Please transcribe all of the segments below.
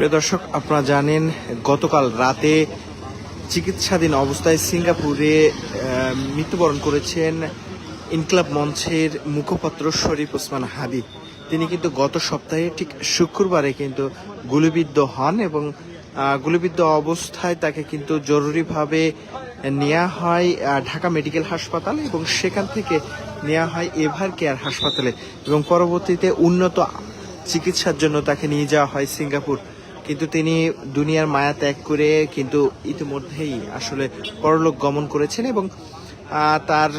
প্রিয় দর্শক, আপনারা জানেন গতকাল রাতে চিকিৎসাধীন অবস্থায় সিঙ্গাপুরে মৃত্যুবরণ করেছেন ইনকলাব মঞ্চের মুখপাত্র শরীফ ওসমান হাদি। তিনি কিন্তু গত সপ্তাহে ঠিক শুক্রবারে কিন্তু গুলিবিদ্ধ হন এবং গুলিবিদ্ধ অবস্থায় তাকে কিন্তু জরুরিভাবে নেওয়া হয় ঢাকা মেডিকেল হাসপাতাল এবং সেখান থেকে নেওয়া হয় এভার কেয়ার হাসপাতালে এবং পরবর্তীতে উন্নত চিকিৎসার জন্য তাকে নিয়ে যাওয়া হয় সিঙ্গাপুর। কিন্তু তিনি দুনিয়ার মায়া ত্যাগ করে কিন্তু ইতিমধ্যেই আসলে পরলোক গমন করেছেন এবং তার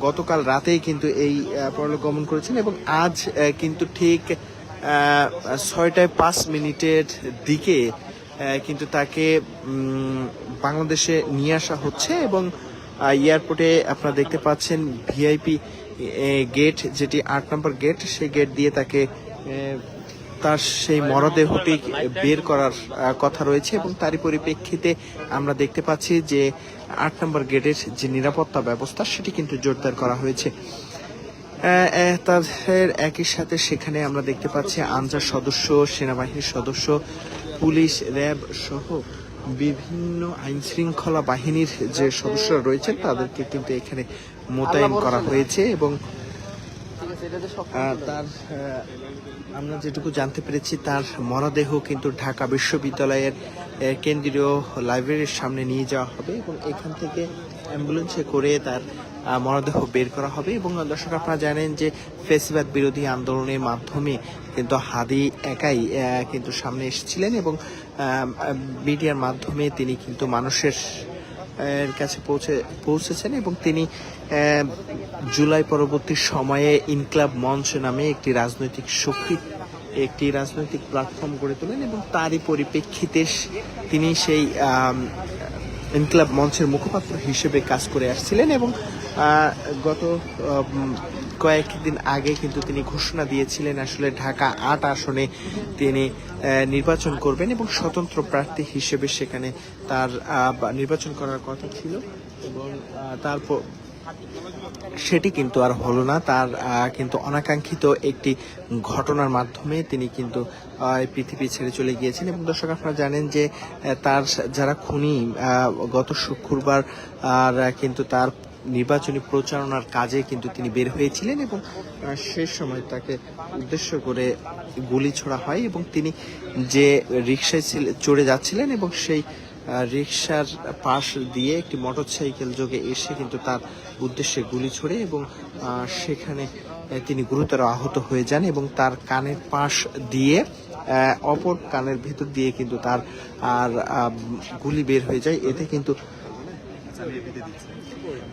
গতকাল রাতেই কিন্তু এই পরলোক গমন করেছেন এবং আজ কিন্তু ঠিক ছয়টায় পাঁচ মিনিটের দিকে কিন্তু তাকে বাংলাদেশে নিয়ে আসা হচ্ছে এবং এয়ারপোর্টে আপনারা দেখতে পাচ্ছেন ভিআইপি গেট, যেটি আট নম্বর গেট, সেই গেট দিয়ে তাকে তার সেই মরদেহটি বের করার কথা রয়েছে এবং তারই পরিপ্রেক্ষিতে আমরা দেখতে পাচ্ছি যে আট নম্বর গেটের যে নিরাপত্তা ব্যবস্থা, সেটি কিন্তু জোরদার করা হয়েছে। তাদের একই সাথে সেখানে আমরা দেখতে পাচ্ছি আনসার সদস্য, সেনাবাহিনীর সদস্য, পুলিশ, র্যাব সহ বিভিন্ন আইন শৃঙ্খলা বাহিনীর যে সদস্যরা রয়েছেন, তাদেরকে কিন্তু এখানে মোতায়েন করা হয়েছে এবং তার আমরা যেটুকু জানতে পেরেছি, তার মরদেহ কিন্তু ঢাকা বিশ্ববিদ্যালয়ের কেন্দ্রীয় লাইব্রেরির সামনে নিয়ে যাওয়া হবে এবং এখান থেকে অ্যাম্বুলেন্সে করে তার মরদেহ বের করা হবে এবং দর্শক আপনারা জানেন যে ফেসিবাদ বিরোধী আন্দোলনের মাধ্যমে কিন্তু হাদি একাই কিন্তু সামনে এসেছিলেন এবং মিডিয়ার মাধ্যমে তিনি কিন্তু মানুষের এর কাছে পৌঁছে, পৌঁছেছেন এবং তিনি জুলাই পরবর্তী সময়ে ইনকলাব মঞ্চ নামে একটি রাজনৈতিক শক্তি, একটি রাজনৈতিক প্ল্যাটফর্ম গড়ে তোলেন এবং তারই পরিপ্রেক্ষিতে তিনি সেই ইনকলাব মঞ্চের মুখপাত্র হিসেবে কাজ করে আসছিলেন এবং গত কয়েকদিন আগে কিন্তু তিনি ঘোষণা দিয়েছিলেন আসলে ঢাকা আট আসনে তিনি নির্বাচন করবেন এবং স্বতন্ত্র প্রার্থী হিসেবে সেখানে তার নির্বাচন করার কথা ছিল এবং তারপর সেটি কিন্তু আর হলো না। তার কিন্তু অনাকাঙ্ক্ষিত একটি ঘটনার মাধ্যমে তিনি কিন্তু পৃথিবী ছেড়ে চলে গিয়েছেন এবং দর্শক আপনারা জানেন যে তার, যারা খুনি গত শুক্রবার, আর, কিন্তু তার নির্বাচনী প্রচারণার কাজে কিন্তু তিনি বের হয়েছিলেন এবং আহ, সে সময় তাকে উদ্দেশ্য করে গুলি ছোড়া হয় এবং তিনি যে রিক্সায় চড়ে যাচ্ছিলেন এবং সেই রিক্সার পাশ দিয়ে একটি মোটরসাইকেল যোগে এসে কিন্তু তার উদ্দেশ্যে গুলি ছোড়ে এবং সেখানে তিনি গুরুতর আহত হয়ে যান এবং তার কানের পাশ দিয়ে অপর কানের ভেতর দিয়ে কিন্তু তার আর গুলি বের হয়ে যায়। এতে কিন্তু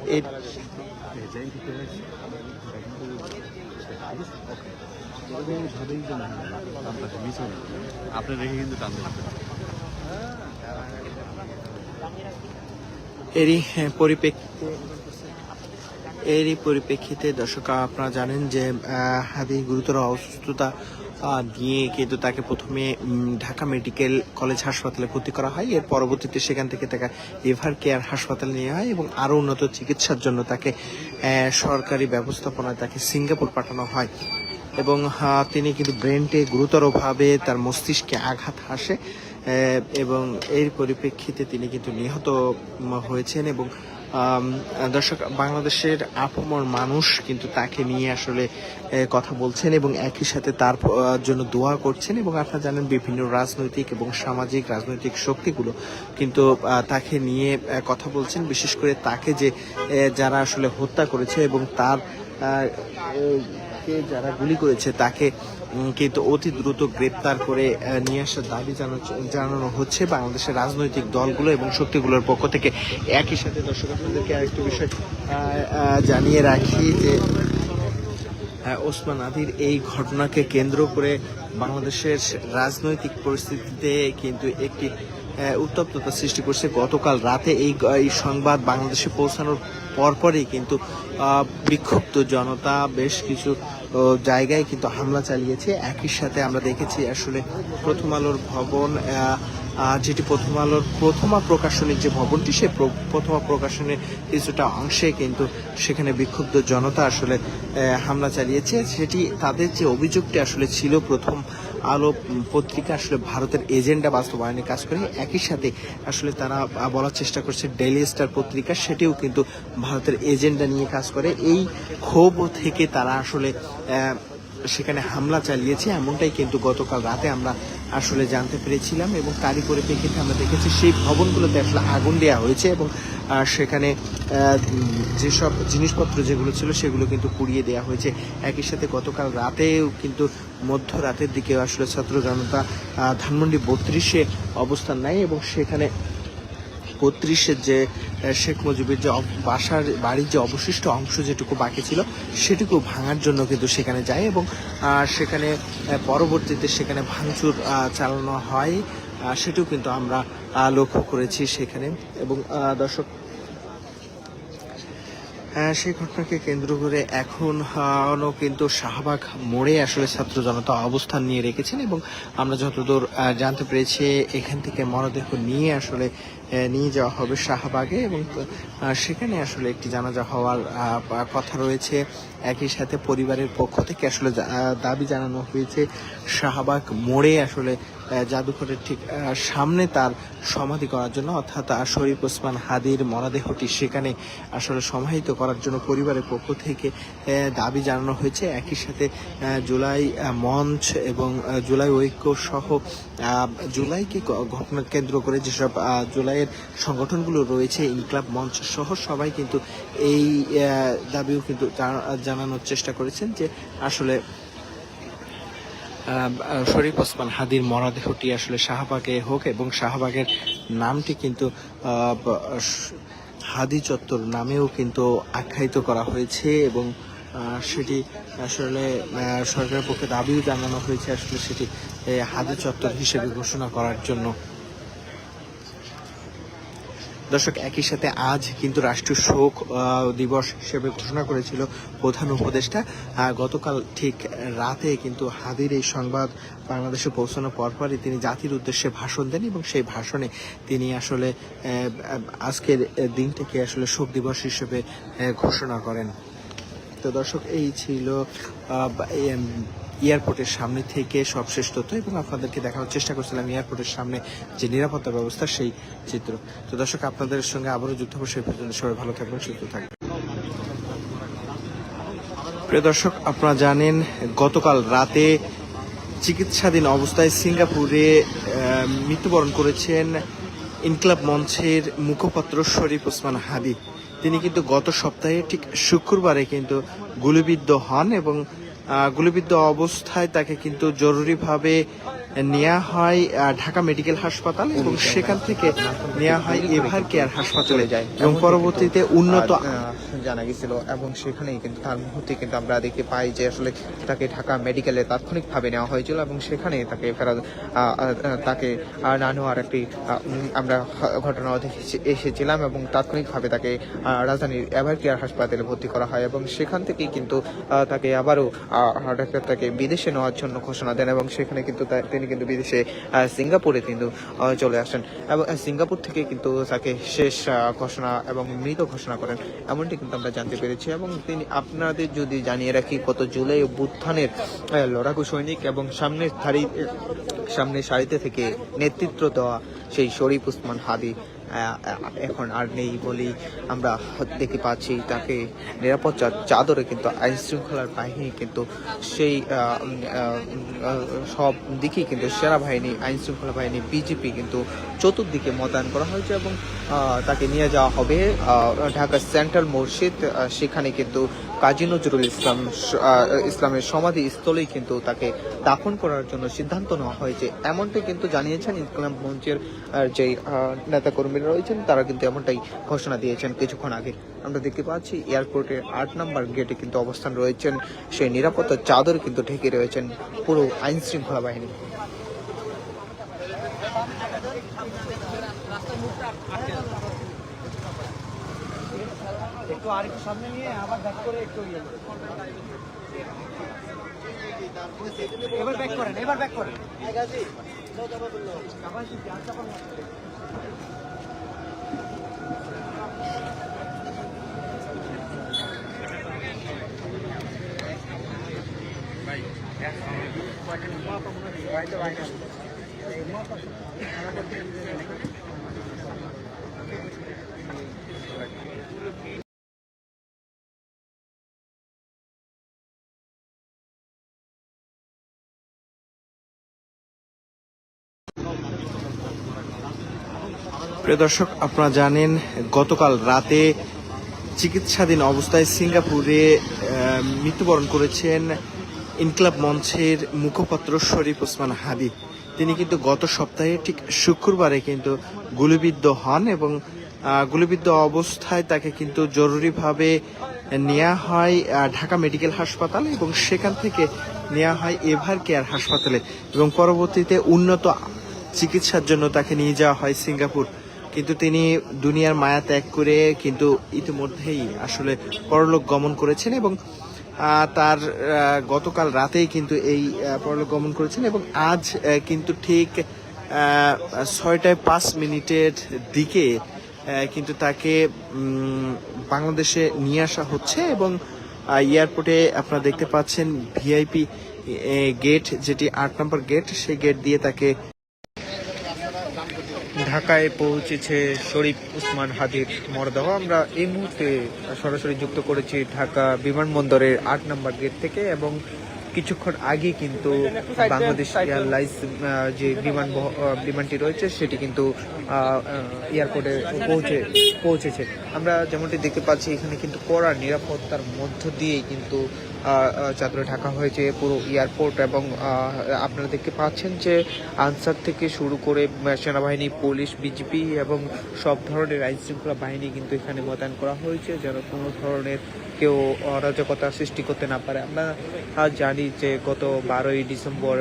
এ- আপনি রেখে কিন্তু টানতে এরই পরিপ্রেক্ষিতে এরই পরিপ্রেক্ষিতে দর্শক আপনারা জানেন যে হাদি গুরুতর অসুস্থতা নিয়ে কিন্তু তাকে প্রথমে ঢাকা মেডিকেল কলেজ হাসপাতালে ভর্তি করা হয়। এর পরবর্তীতে সেখান থেকে তাকে এভার কেয়ার হাসপাতালে নেওয়া হয় এবং আরও উন্নত চিকিৎসার জন্য তাকে সরকারি ব্যবস্থাপনায় তাকে সিঙ্গাপুর পাঠানো হয়। এবং তিনি কিন্তু ব্রেনটে গুরুতরভাবে তার মস্তিষ্কে আঘাত হাসে এবং এর পরিপ্রেক্ষিতে তিনি কিন্তু নিহত হয়েছেন এবং দর্শক, বাংলাদেশের আপমর মানুষ কিন্তু তাকে নিয়ে আসলে কথা বলছেন এবং একই সাথে তার জন্য দোয়া করছেন এবং আপনারা জানেন বিভিন্ন রাজনৈতিক এবং সামাজিক রাজনৈতিক শক্তিগুলো কিন্তু তাকে নিয়ে কথা বলছেন। বিশেষ করে তাকে যে যারা আসলে হত্যা করেছে এবং তার যারা গুলি করেছে তাকে কিন্তু অতি দ্রুত গ্রেপ্তার করে নিয়ে আসার দাবি জানা- জানানো হচ্ছে বাংলাদেশের রাজনৈতিক দলগুলো এবং শক্তিগুলোর পক্ষ থেকে। একই সাথে দর্শক, আপনাদেরকে আরেকটু বিষয় জানিয়ে রাখি যে ওসমান আদির এই ঘটনাকে কেন্দ্র করে বাংলাদেশের রাজনৈতিক পরিস্থিতিতে কিন্তু একটি উত্তপ্ততা সৃষ্টি করছে। গতকাল রাতে এই এই সংবাদ বাংলাদেশে পৌঁছানোর পরপরই কিন্তু বিক্ষুব্ধ জনতা বেশ কিছু জায়গায় কিন্তু হামলা চালিয়েছে। একই সাথে আমরা দেখেছি আসলে প্রথম আলোর ভবন যেটি প্রথম আলোর প্রথমা প্রকাশনীর যে ভবনটি প্র- প্রথমা প্রকাশনের কিছুটা অংশে কিন্তু সেখানে বিক্ষুব্ধ জনতা আসলে হামলা চালিয়েছে। সেটি তাদের যে অভিযোগটি আসলে ছিল প্রথম আলো পত্রিকা আসলে ভারতের এজেন্ডা বাস্তবায়নে কাজ করে, একই সাথে আসলে তারা বলার চেষ্টা করছে ডেইলি স্টার পত্রিকা, সেটিও কিন্তু ভারতের এজেন্ডা নিয়ে কাজ করে। এই ক্ষোভ থেকে তারা আসলে সেখানে হামলা চালিয়েছে। এমনটাই কিন্তু গতকাল রাতে আমরা আসলে জানতে পেরেছিলাম এবং তারই পরিপ্রেক্ষিতে আমরা দেখেছি সেই ভবনগুলোতে আসলে আগুন দেওয়া হয়েছে এবং সেখানে যেসব জিনিসপত্র যেগুলো ছিল সেগুলো কিন্তু পুড়িয়ে দেওয়া হয়েছে। একই সাথে গতকাল রাতেও কিন্তু মধ্যরাতের দিকে আসলে ছাত্র জনতা ধানমন্ডি বত্রিশে অবস্থান নেয় এবং সেখানে বত্রিশের যে শেখ মুজিবের যে বাসার বাড়ির যে অবশিষ্ট অংশ যেটুকু বাকি ছিল, সেটুকু ভাঙার জন্য কিন্তু সেখানে যায় এবং সেখানে পরবর্তীতে সেখানে ভাঙচুর চালানো হয়। সেটিও কিন্তু আমরা লক্ষ্য করেছি সেখানে এবং দর্শক সেই ঘটনাকে কেন্দ্র করে এখনও কিন্তু শাহবাগ মোড়ে আসলে ছাত্র জনতা অবস্থান নিয়ে রেখেছেন এবং আমরা যতদূর জানতে পেরেছি, এখান থেকে মরদেহ নিয়ে আসলে নিয়ে যাওয়া হবে শাহবাগে এবং সেখানে আসলে একটি জানাজা হওয়ার কথা রয়েছে। একই সাথে পরিবারের পক্ষ থেকে আসলে দাবি জানানো হয়েছে, শাহবাগ মোড়ে আসলে জাদুঘরের ঠিক সামনে তার সমাধি করার জন্য, অর্থাৎ শরীফ ওসমান হাদির মরদেহটি সেখানে আসলে সমাহিত করার জন্য পরিবারের পক্ষ থেকে দাবি জানানো হয়েছে। একই সাথে জুলাই মঞ্চ এবং জুলাই ঐক্য সহ জুলাইকে ঘটনা কেন্দ্র করে যেসব জুলাইয়ের সংগঠনগুলো রয়েছে, ইনকলাব মঞ্চ সহ সবাই কিন্তু এই দাবিও কিন্তু জানা- জানানোর চেষ্টা করেছেন যে আসলে শরীফ ওসমান হাদির মরদেহটি আসলে শাহবাগে হোক এবং শাহবাগের নামটি কিন্তু হাদি চত্বর নামেও কিন্তু আখ্যায়িত করা হয়েছে এবং সেটি আসলে সরকারের পক্ষে দাবিও জানানো হয়েছে আসলে সেটি হাদি চত্বর হিসেবে ঘোষণা করার জন্য। দর্শক, একই সাথে আজ কিন্তু রাষ্ট্রীয় শোক দিবস হিসেবে ঘোষণা করেছিল প্রধান উপদেষ্টা। গতকাল ঠিক রাতে কিন্তু হাদির এই সংবাদ বাংলাদেশে পৌঁছানোর পরপরই তিনি জাতির উদ্দেশ্যে ভাষণ দেন এবং সেই ভাষণে তিনি আসলে আজকের দিনটাকে আসলে শোক দিবস হিসেবে ঘোষণা করেন। তো দর্শক, এই ছিল এয়ারপোর্টের সামনে থেকে সব সবশেষ তথ্য এবং আপনাদেরকে দেখানোর চেষ্টা করছিলাম এয়ারপোর্টের সামনে যে নিরাপত্তা ব্যবস্থা, সেই চিত্র। তো দর্শক, আপনাদের সঙ্গে আবারও যুদ্ধ হবে সেই পর্যন্ত সবাই ভালো থাকবেন, সুস্থ থাকবেন। প্রিয় দর্শক, আপনারা জানেন, গতকাল রাতে চিকিৎসাধীন অবস্থায় সিঙ্গাপুরে মৃত্যুবরণ করেছেন ইনকলাব মঞ্চের মুখপাত্র শরীফ ওসমান হাদি। তিনি কিন্তু গত সপ্তাহে ঠিক শুক্রবারে কিন্তু গুলিবিদ্ধ হন এবং গুলিবিদ্ধ অবস্থায় তাকে কিন্তু জরুরিভাবে নেওয়া হয় ঢাকা মেডিকেল হাসপাতাল এবং সেখান থেকে নেওয়া হয় এভার কেয়ার হাসপাতালে যায় এবং পরবর্তীতে উন্নত জানা গেছিল এবং সেখানেই কিন্তু তার মুহূর্তে কিন্তু আমরা দেখতে পাই যে আসলে তাকে ঢাকা মেডিকেলে তাৎক্ষণিকভাবে নেওয়া হয়েছিল এবং সেখানে তাকে ফেরত তাকে না নেওয়ার একটি আমরা ঘটনা এসেছিলাম এবং তাৎক্ষণিকভাবে তাকে রাজধানীর এভার কেয়ার হাসপাতালে ভর্তি করা হয় এবং সেখান থেকেই কিন্তু তাকে আবারও ডাক্তার তাকে বিদেশে নেওয়ার জন্য ঘোষণা দেন এবং সেখানে কিন্তু তিনি কিন্তু বিদেশে সিঙ্গাপুরে কিন্তু চলে আসেন। এবং সিঙ্গাপুর থেকে কিন্তু তাকে শেষ ঘোষণা এবং মৃত ঘোষণা করেন। এমনটি কিন্তু আমরা জানতে পেরেছি এবং তিনি আপনাদের যদি জানিয়ে রাখি কত জুলাই আহ, লড়াকু সৈনিক এবং সামনের সামনের সারিতে থেকে নেতৃত্ব দেওয়া সেই শরীফ উসমান হাদি এখন আর নেই বলেই আমরা দেখতে পাচ্ছি তাকে নিরাপত্তার চাদরে কিন্তু আইন শৃঙ্খলার বাহিনী কিন্তু সেই সব দিকেই কিন্তু সেরা বাহিনী আইন শৃঙ্খলা বাহিনী বিজেপি কিন্তু চতুর্দিকে মোতায়েন করা হয়েছে এবং তাকে নিয়ে যাওয়া হবে ঢাকা সেন্ট্রাল মসজিদ সেখানে কিন্তু কাজী নজরুল ইসলাম ইসলামের সমাধি স্থলেই কিন্তু তাকে দাফন করার জন্য সিদ্ধান্ত নেওয়া হয়েছে। এমনটাই কিন্তু জানিয়েছেন ইসলাম মঞ্চের যে নেতা কর্মীরা রয়েছেন তারা কিন্তু এমনটাই ঘোষণা দিয়েছেন কিছুক্ষণ আগে। আমরা দেখতে পাচ্ছি এয়ারপোর্টের আট নম্বর গেটে কিন্তু অবস্থান রয়েছেন। সেই নিরাপত্তার চাদর কিন্তু ঢেকে রয়েছেন পুরো আইন শৃঙ্খলা বাহিনী। একটু আরেকটু সামনে নিয়ে আবার ব্যাক করে একটু ইয়ে এবার ব্যাক করেন এবার ব্যাক করেন। Gracias. প্রিয় দর্শক, আপনারা জানেন, গতকাল রাতে চিকিৎসাধীন অবস্থায় সিঙ্গাপুরে মৃত্যুবরণ করেছেন ইনকলাব মঞ্চের মুখপাত্র শরীফ ওসমান হাদি। তিনি কিন্তু গত সপ্তাহে ঠিক শুক্রবারে কিন্তু গুলিবিদ্ধ হন এবং গুলিবিদ্ধ অবস্থায় তাকে কিন্তু জরুরিভাবে নেওয়া হয় ঢাকা মেডিকেল হাসপাতালে এবং সেখান থেকে নেওয়া হয় এভার কেয়ার হাসপাতালে এবং পরবর্তীতে উন্নত চিকিৎসার জন্য তাকে নিয়ে যাওয়া হয় সিঙ্গাপুর। কিন্তু তিনি দুনিয়ার মায়া ত্যাগ করে কিন্তু ইতিমধ্যেই আসলে পরলোক গমন করেছেন এবং তার গতকাল রাতেই কিন্তু এই পরলোক গমন করেছেন এবং আজ কিন্তু ঠিক ছয়টায় পাঁচ মিনিটের দিকে কিন্তু তাকে বাংলাদেশে নিয়ে আসা হচ্ছে এবং এয়ারপোর্টে আপনারা দেখতে পাচ্ছেন ভিআইপি গেট, যেটি আট নম্বর গেট, সেই গেট দিয়ে তাকে ঢাকায় পৌঁছেছে শরীফ উসমান হাদির মরদেহ। আমরা এই মুহূর্তে সরাসরি যুক্ত করেছি ঢাকা বিমানবন্দরের আট নম্বর গেট থেকে এবং কিছুক্ষণ আগে কিন্তু বাংলাদেশ এয়ারলাইন্স যে বিমান বিমানটি রয়েছে সেটি কিন্তু এয়ারপোর্টে পৌঁছে পৌঁছেছে। আমরা যেমনটি দেখতে পাচ্ছি এখানে কিন্তু কড়া নিরাপত্তার মধ্য দিয়েই কিন্তু চাদরে ঢাকা হয়েছে পুরো এয়ারপোর্ট এবং আপনারা দেখতে পাচ্ছেন যে আনসার থেকে শুরু করে সেনাবাহিনী পুলিশ বিজিপি এবং সব ধরনের আইন শৃঙ্খলা বাহিনী কিন্তু এখানে মোতায়েন করা হয়েছে যেন কোনো ধরনের কেউ অরাজকতা সৃষ্টি করতে না পারে। আমরা জানি যে গত বারোই ডিসেম্বর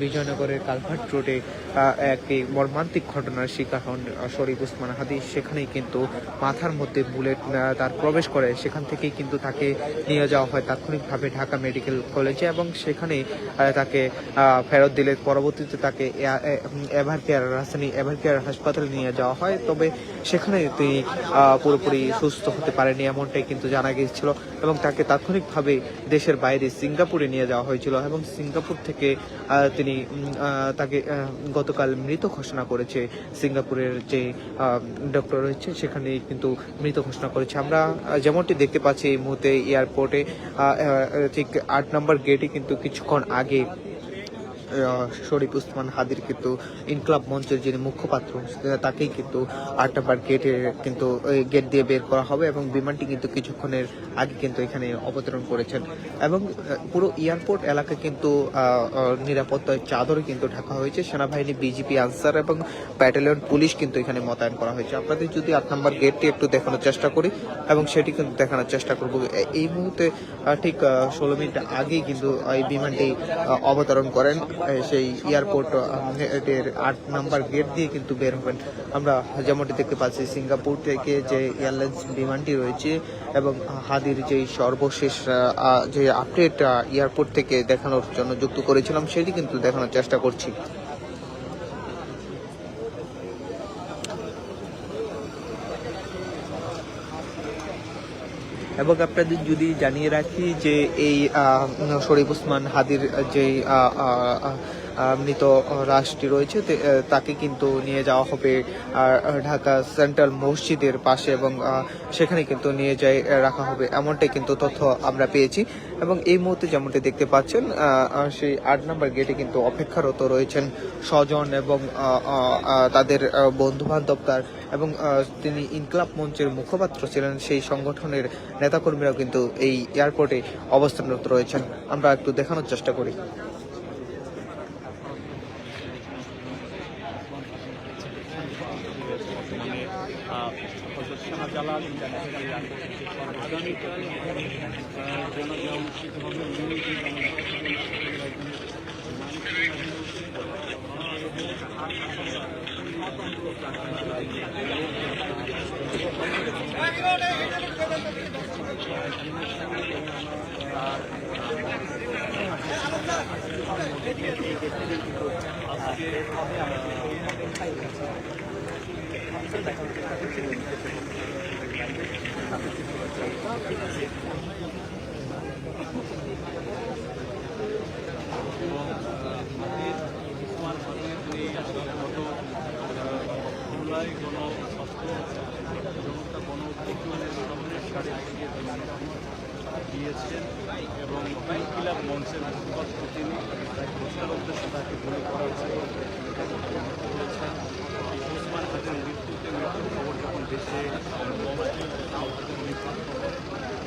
বিজয়নগরের কালভার্ট রোডে একটি মর্মান্তিক ঘটনার শিকার হন শরীফ উসমান হাদি। সেখানেই কিন্তু মাথার মধ্যে বুলেট তার প্রবেশ করে। সেখান থেকেই কিন্তু তাকে নিয়ে যাওয়া হয় তাৎক্ষণিকভাবে ঢাকা মেডিকেল কলেজে এবং সেখানে আহ, তাকে ফেরত দিলে পরবর্তীতে তাকে এভার কেয়ার রাজধানী এভার কেয়ার হাসপাতালে নিয়ে যাওয়া হয়। তবে সেখানে তিনি পুরোপুরি সুস্থ হতে পারেনি এমনটাই কিন্তু জানা গিয়েছিল এবং তাকে তাৎক্ষণিকভাবে দেশের বাইরে সিঙ্গাপুরে নিয়ে যাওয়া হয়েছিল এবং সিঙ্গাপুর থেকে তিনি তাকে গতকাল মৃত ঘোষণা করেছে। সিঙ্গাপুরের যে ডক্টর রয়েছে সেখানে কিন্তু মৃত ঘোষণা করেছে। আমরা যেমনটি দেখতে পাচ্ছি এই মুহূর্তে এয়ারপোর্টে ঠিক আট নম্বর গেটে কিন্তু কিছুক্ষণ আগে শরীফ উসমান হাদির কিন্তু ইনকলাব মঞ্চের যিনি মুখপাত্র, তাকেই কিন্তু আট গেটে কিন্তু গেট দিয়ে বের করা হবে এবং বিমানটি কিন্তু কিছুক্ষণের আগে কিন্তু এখানে অবতরণ করেছেন। এবং পুরো এয়ারপোর্ট এলাকা কিন্তু নিরাপত্তার চাদরে কিন্তু ঢাকা হয়েছে। সেনাবাহিনী, বিজিপি, আনসার এবং ব্যাটালিয়ন, পুলিশ কিন্তু এখানে মোতায়েন করা হয়েছে। আপনাদের যদি আট নম্বর গেটটি একটু দেখানোর চেষ্টা করি এবং সেটি কিন্তু দেখানোর চেষ্টা করব। এই মুহূর্তে ঠিক ষোলো মিনিট আগেই কিন্তু এই বিমানটি অবতরণ করেন। সেই এয়ারপোর্ট এর আট নাম্বার গেট দিয়ে কিন্তু বের হবেন। আমরা যেমনটি দেখতে পাচ্ছি, সিঙ্গাপুর থেকে যে এয়ারলাইন্স বিমানটি রয়েছে এবং হাদির যেই সর্বশেষ যে আপডেট এয়ারপোর্ট থেকে দেখানোর জন্য যুক্ত করেছিলাম, সেটি কিন্তু দেখানোর চেষ্টা করছি। এবং আপনাদের যদি জানিয়ে রাখি যে এই শরীফ উসমান হাদির যে মৃত রাষ্ট্রটি রয়েছে তাকে কিন্তু নিয়ে যাওয়া হবে ঢাকা সেন্ট্রাল মসজিদের পাশে এবং সেখানে কিন্তু নিয়ে যাই রাখা হবে। এমনটাই কিন্তু তথ্য আমরা পেয়েছি। এবং এই মুহূর্তে যেমনটি দেখতে পাচ্ছেন সেই আট নম্বর গেটে কিন্তু অপেক্ষারত রয়েছেন স্বজন এবং তাদের বন্ধু বান্ধব তার এবং তিনি ইনকলাব মঞ্চের মুখপাত্র ছিলেন। সেই সংগঠনের নেতাকর্মীরাও কিন্তু এই এয়ারপোর্টে অবস্থানরত রয়েছেন। আমরা একটু দেখানোর চেষ্টা করি। দিয়েছেন এবং ফাইল ক্লাব মঞ্চের প্রতিনিধি পুরস্কার উদ্দেশ্যে তাকে গুলি করা হয়েছে উসমান হাতের মৃত্যুতে মৃত্যুর খবর যখন দেশে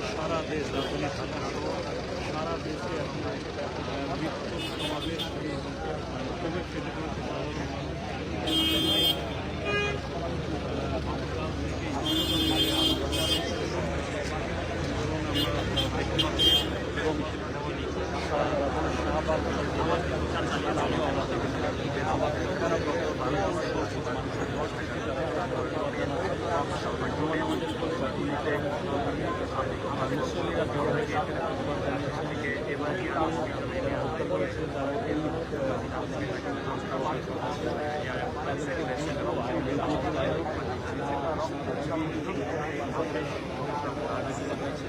সারা দেশ রাজধানী ঢাকা সারা দেশে আপনার মৃত্যু সমাবেশ কোভিড ফেটে পড়েছে এইমাত্র আমরা খবর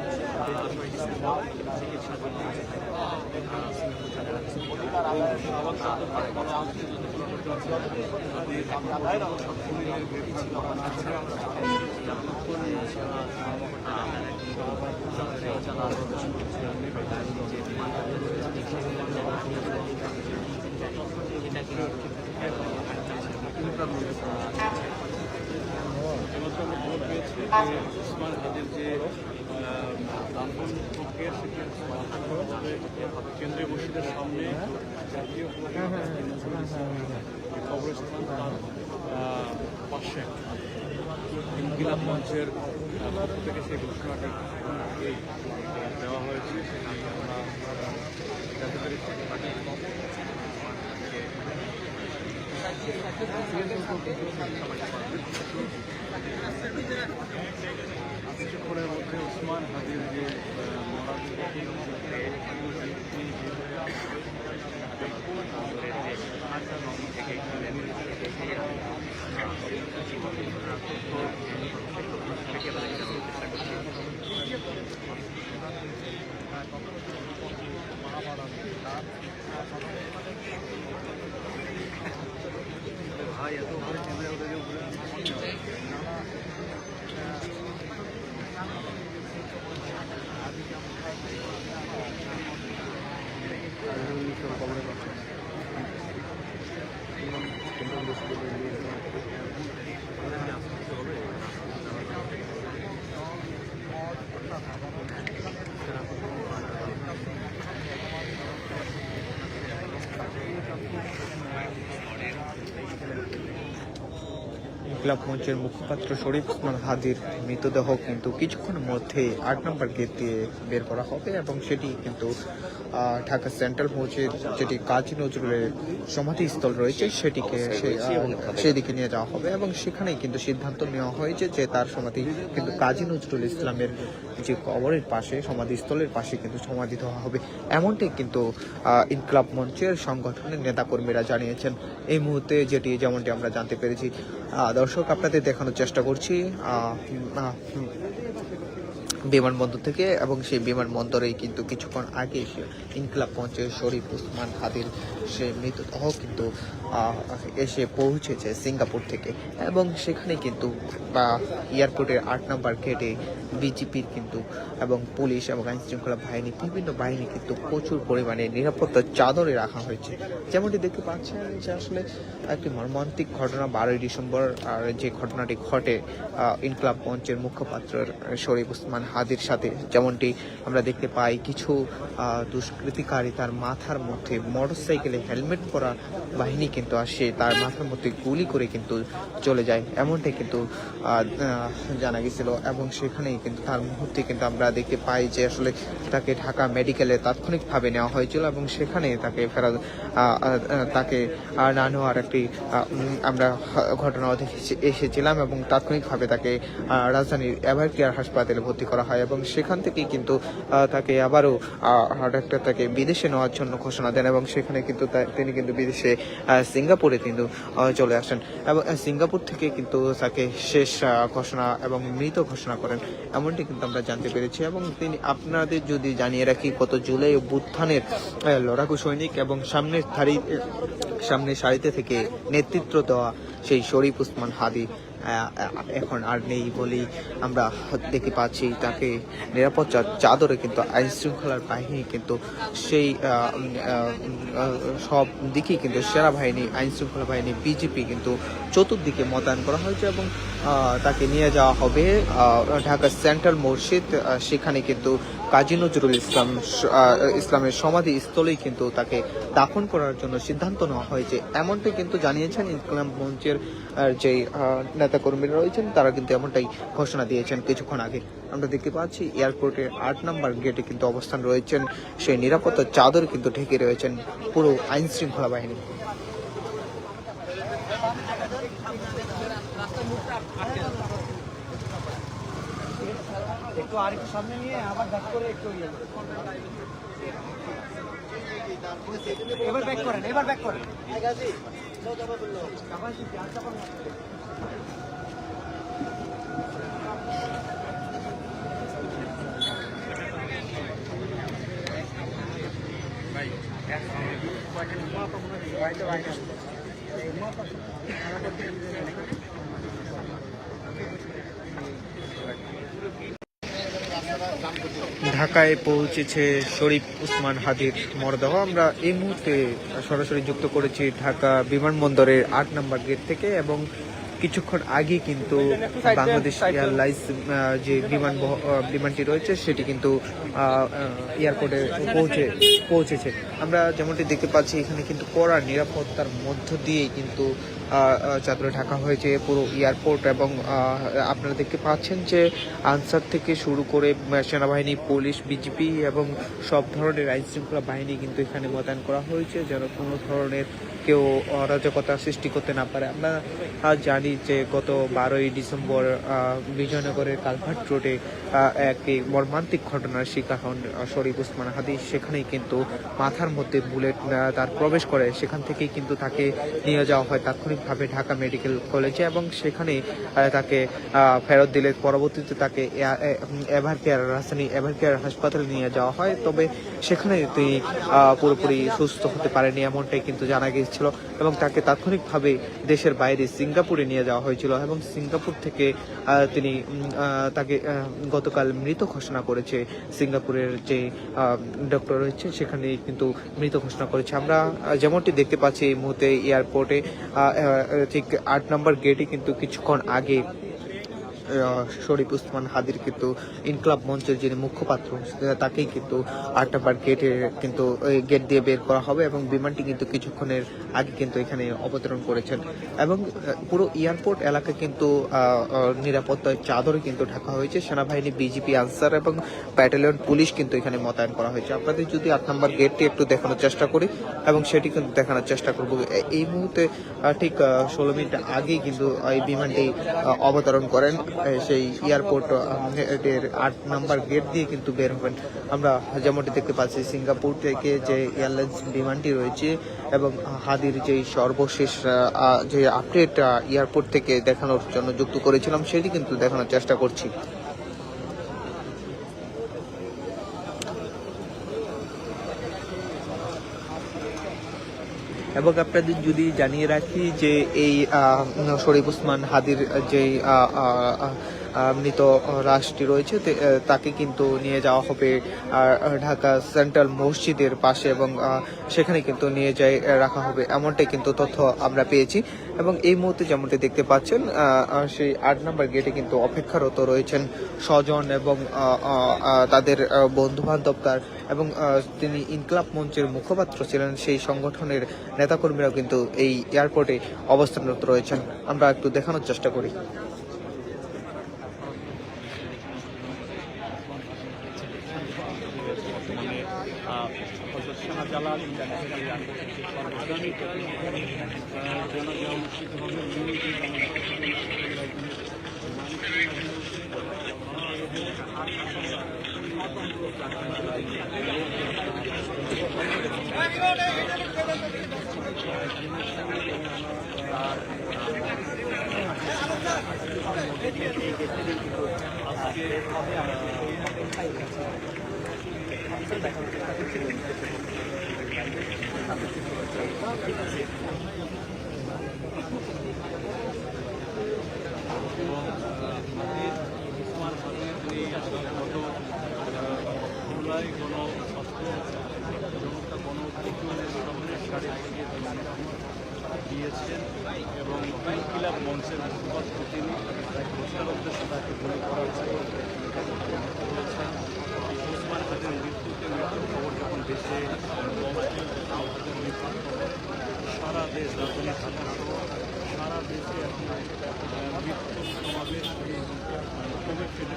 পেয়েছি যে উসমান যে দাফন প্রক্রিয়া সেটি কেন্দ্রীয় মসজিদের সামনে জাতীয় কবরস্থান তার পাশে মঞ্চের থেকে সেই দেওয়া হয়েছে মধ্যে উসমান হাদির যে ক্লাব মঞ্চের মুখপাত্র শরীফ ওসমান হাদির মৃতদেহ কিন্তু কিছুক্ষণের মধ্যে আট নম্বর গেট দিয়ে বের করা হবে এবং সেটি কিন্তু ঢাকা সেন্ট্রাল মঞ্চের যেটি কাজী নজরুলের সমাধিস্থল রয়েছে সেটিকে সেদিকে নিয়ে যাওয়া হবে এবং সেখানেই কিন্তু সিদ্ধান্ত নেওয়া হয়েছে যে তার সমাধি কিন্তু কাজী নজরুল ইসলামের যে কবরের পাশে, সমাধিস্থলের পাশে কিন্তু সমাধি দেওয়া হবে। এমনটি কিন্তু ইনকলাব মঞ্চের সংগঠনের নেতাকর্মীরা জানিয়েছেন। এই মুহূর্তে যেটি, যেমনটি আমরা জানতে পেরেছি। দর্শক, আপনাদের দেখানোর চেষ্টা করছি। বিমানবন্দর থেকে এবং সেই বিমানবন্দরেই কিন্তু কিছুক্ষণ আগে এসে ইনকলাব মঞ্চের শরীফ উসমান হাদির সে মৃতদেহ কিন্তু এসে পৌঁছেছে সিঙ্গাপুর থেকে এবং সেখানে কিন্তু, বা এয়ারপোর্টের আট নম্বর গেটে বিজেপির কিন্তু এবং পুলিশ এবং আইন শৃঙ্খলা বাহিনী, বিভিন্ন বাহিনী কিন্তু প্রচুর পরিমাণে নিরাপত্তার চাদরে রাখা হয়েছে। যেমনটি দেখতে পাচ্ছেন যে আসলে একটি মর্মান্তিক ঘটনা, বারোই ডিসেম্বর, আর যে ঘটনাটি ঘটে ইনকলাব মঞ্চের মুখপাত্র শরীফ উসমান হাদির সাথে। যেমনটি আমরা দেখতে পাই, কিছু দুষ্কৃতিকারী তার মাথার মধ্যে মোটরসাইকেলে হেলমেট পরা বাহিনী কিন্তু আসে, তার মাথার মধ্যে গুলি করে কিন্তু চলে যায়। এমনটাই কিন্তু জানা গেছিল। এবং সেখানেই কিন্তু তার মুহূর্তে কিন্তু আমরা দেখতে পাই যে আসলে তাকে ঢাকা মেডিকেলে তাৎক্ষণিকভাবে নেওয়া হয়েছিল এবং সেখানে তাকে ফেরা তাকে না নেওয়ার একটি আমরা ঘটনা দেখে এসেছিলাম এবং তাৎক্ষণিকভাবে তাকে রাজধানীর এভার কেয়ার হাসপাতালে ভর্তি করা করা হয় এবং সেখান থেকেই কিন্তু তাকে আবারও আহ, ডাক্তার তাকে বিদেশে নেওয়ার জন্য ঘোষণা দেন এবং সেখানে কিন্তু তিনি কিন্তু বিদেশে সিঙ্গাপুরে কিন্তু চলে আসেন। এবং সিঙ্গাপুর থেকে কিন্তু তাকে শেষ ঘোষণা এবং মৃত ঘোষণা করেন। এমনটি কিন্তু আমরা জানতে পেরেছি এবং তিনি আপনাদের যদি জানিয়ে রাখি গত জুলাই আহ, লড়াকু সৈনিক এবং সামনের সামনের সারিতে থেকে নেতৃত্ব দেওয়া সেই শরীফ উসমান হাদি এখন আর নেই বলেই আমরা দেখতে পাচ্ছি তাকে নিরাপত্তার চাদরে কিন্তু আইন শৃঙ্খলার বাহিনী কিন্তু সেই সব দিকেই কিন্তু সেনা বাহিনী আইন শৃঙ্খলা বাহিনী, বিজেপি কিন্তু চতুর্দিকে মোতায়েন করা হয়েছে এবং তাকে নিয়ে যাওয়া হবে। ঢাকা সেন্ট্রাল মসজিদ সেখানে কিন্তু কাজী নজরুল ইসলাম ইসলামের সমাধি স্থলেই কিন্তু তাকে দাফন করার জন্য সিদ্ধান্ত নেওয়া হয়েছে। এমনটাই কিন্তু জানিয়েছেন ইসলাম মঞ্চের যে নেতাকর্মীরা রয়েছেন, তারা কিন্তু এমনটাই ঘোষণা দিয়েছেন কিছুক্ষণ আগে। আমরা দেখতে পাচ্ছি এয়ারপোর্টের আট নম্বর গেটে কিন্তু অবস্থান রয়েছেন। সেই নিরাপত্তার চাদর কিন্তু ঢেকে রয়েছেন পুরো আইন শৃঙ্খলা বাহিনী একটু আর একটু সামনে নিয়ে আবার ব্যাক করে একটু ইয়ে। এবার ব্যাক করেন, এবার ব্যাক করেন। ঢাকায় পৌঁছেছে শরীফ উসমান হাদির মরদেহ। আমরা এই মুহূর্তে সরাসরি যুক্ত করেছি ঢাকা বিমানবন্দরের আট নম্বর গেট থেকে এবং কিছুক্ষণ আগে কিন্তু বাংলাদেশ এয়ারলাইন্স যে বিমান বিমানটি রয়েছে সেটি কিন্তু এয়ারপোর্টে পৌঁছে, পৌঁছেছে। আমরা যেমনটি দেখতে পাচ্ছি, এখানে কিন্তু কড়া নিরাপত্তার মধ্য দিয়েই কিন্তু চাদরে ঢাকা হয়েছে পুরো এয়ারপোর্ট এবং আপনারা দেখতে পাচ্ছেন যে আনসার থেকে শুরু করে সেনাবাহিনী, পুলিশ বিজিপি এবং সব ধরনের আইন শৃঙ্খলা বাহিনী কিন্তু এখানে মোতায়েন করা হয়েছে যেন কোনো ধরনের কেউ অরাজকতা সৃষ্টি করতে না পারে। আমরা জানি যে গত বারোই ডিসেম্বর বিজয়নগরের কালভার্ট রোডে একটি মর্মান্তিক ঘটনার শিকার হন শরীফ উসমান হাদি। সেখানেই কিন্তু মাথার মধ্যে বুলেট তার প্রবেশ করে। সেখান থেকেই কিন্তু তাকে নিয়ে যাওয়া হয় তাৎক্ষণিকভাবে ঢাকা মেডিকেল কলেজে এবং সেখানে তাকে ফেরত দিলে পরবর্তীতে তাকে এভার কেয়ার রাজধানী, এভার কেয়ার হাসপাতালে নিয়ে যাওয়া হয়। তবে সেখানে তিনি পুরোপুরি সুস্থ হতে পারেনি এমনটাই কিন্তু জানা গিয়েছিল এবং তাকে তাৎক্ষণিকভাবে দেশের বাইরে সিঙ্গাপুরে নিয়ে যাওয়া হয়েছিল এবং সিঙ্গাপুর থেকে তিনি তাকে গতকাল মৃত ঘোষণা করেছে। সিঙ্গাপুরের যে ডক্টর রয়েছে সেখানে কিন্তু মৃত ঘোষণা করেছে। আমরা যেমনটি দেখতে পাচ্ছি এই মুহূর্তে এয়ারপোর্টে ঠিক আট নম্বর গেটে কিন্তু কিছুক্ষণ আগে শরীফ উসমান হাদির কিন্তু ইনকলাব মঞ্চের যিনি মুখপাত্র তাকেই কিন্তু আট নম্বর গেটে কিন্তু গেট দিয়ে বের করা হবে এবং বিমানটি কিন্তু কিছুক্ষণের আগে কিন্তু এখানে অবতরণ করেছেন। এবং পুরো এয়ারপোর্ট এলাকা কিন্তু নিরাপত্তার চাদরে কিন্তু ঢাকা হয়েছে। সেনাবাহিনী বিজিপি আনসার এবং ব্যাটালিয়ন পুলিশ কিন্তু এখানে মোতায়েন করা হয়েছে। আপনাদের যদি আট নম্বর গেটটি একটু দেখানোর চেষ্টা করি, এবং সেটি কিন্তু দেখানোর চেষ্টা করব। এই মুহূর্তে ঠিক ষোলো মিনিট আগেই কিন্তু এই বিমানটি অবতরণ করেন। সেই এয়ারপোর্ট এর আট নাম্বার গেট দিয়ে কিন্তু বের হবেন। আমরা যেমনটি দেখতে পাচ্ছি, সিঙ্গাপুর থেকে যে এয়ারলাইন্স বিমানটি রয়েছে এবং হাদির যেই সর্বশেষ যে আপডেট এয়ারপোর্ট থেকে দেখানোর জন্য যুক্ত করেছিলাম, সেটি কিন্তু দেখানোর চেষ্টা করছি। এবং আপনাদের যদি জানিয়ে রাখি যে এই শরীফ উসমান হাদির যে মৃত রাশটি রয়েছে। তাকে কিন্তু নিয়ে যাওয়া হবে ঢাকা সেন্ট্রাল মসজিদের পাশে এবং সেখানে কিন্তু নিয়ে যাই রাখা হবে। এমনটাই কিন্তু তথ্য আমরা পেয়েছি। এবং এই মুহূর্তে যেমনটি দেখতে পাচ্ছেন সেই আট নম্বর গেটে কিন্তু অপেক্ষারত রয়েছেন স্বজন এবং তাদের বন্ধু বান্ধব তার এবং তিনি ইনকলাব মঞ্চের মুখপাত্র ছিলেন। সেই সংগঠনের নেতাকর্মীরাও কিন্তু এই এয়ারপোর্টে অবস্থানরত রয়েছেন। আমরা একটু দেখানোর চেষ্টা করি। নিয়োজিত এবং হাতির উসমান হাতির যিনি গত জুলাই গণ ছাত্র জনতা গণ অভ্যুত্থানের সামনের সারি থেকে তিনি দিয়েছেন এবং ইনকিলাব মঞ্চের তিনি প্রচারকদের সাথে তাকে গুলি চেষ্টা করেছেন উসমান হাতের মৃত্যুতে মৃত্যুর খবর যখন দেশে মৃত্যুর সারা দেশ রাজধানী ঢাকা সহ সারা দেশে এখন আহ, মৃত্যু সমাবেশ কোভিড ফেটে